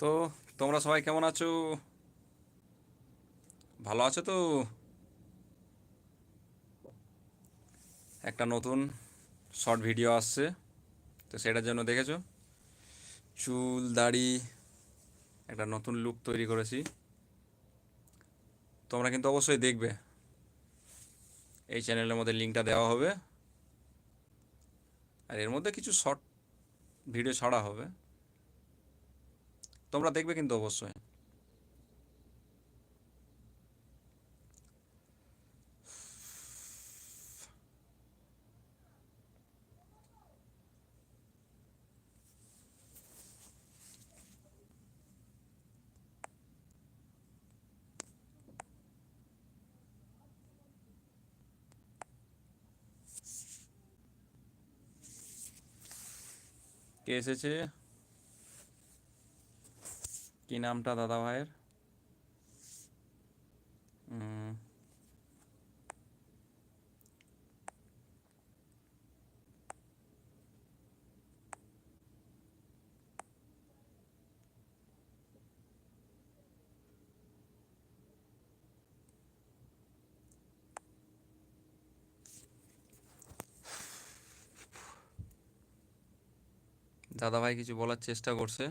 তো তোমরা সবাই কেমন আছো? ভালো আছো তো? একটা নতুন শর্ট ভিডিও আসছে, তো সেটার জন্য দেখেছ? চুল, দাড়ি, একটা নতুন লুক তৈরি করেছি। তোমরা কিন্তু অবশ্যই দেখবে। এই চ্যানেলের মধ্যে লিঙ্কটা দেওয়া হবে। আর এর মধ্যে কিছু শর্ট ভিডিও ছাড়া হবে। তোমরা দেখবে কিন্তু অবশ্যই। কে এসেছে? কি নামটা দাদা ভাইয়ের? দাদা ভাই কিছু বলার চেষ্টা করছে।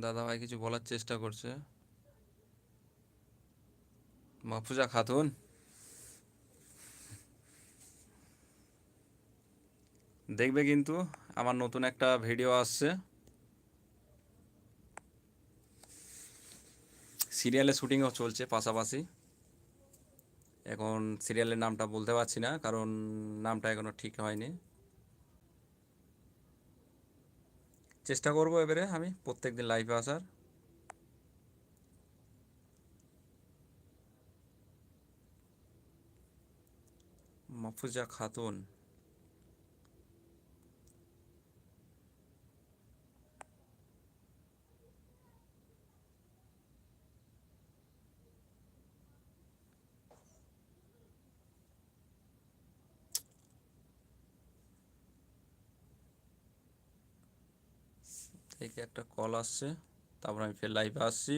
দাদা ভাই কিছু বলার চেষ্টা করছে। মাফুজা খাতুন। দেখবে কিন্তু আমার নতুন একটা ভিডিও আসছে। সিরিয়ালের শুটিংও চলছে পাশাপাশি। এখন সিরিয়ালের নামটা বলতে পারছি না, কারণ নামটা এখনও ঠিক হয়নি। চেষ্টা করব এবারে আমি প্রত্যেক দিন লাইভে আসার। মাফুজা খাতুন। থেকে একটা কল আসছে তারপর আমি ফের লাইভে আসছি।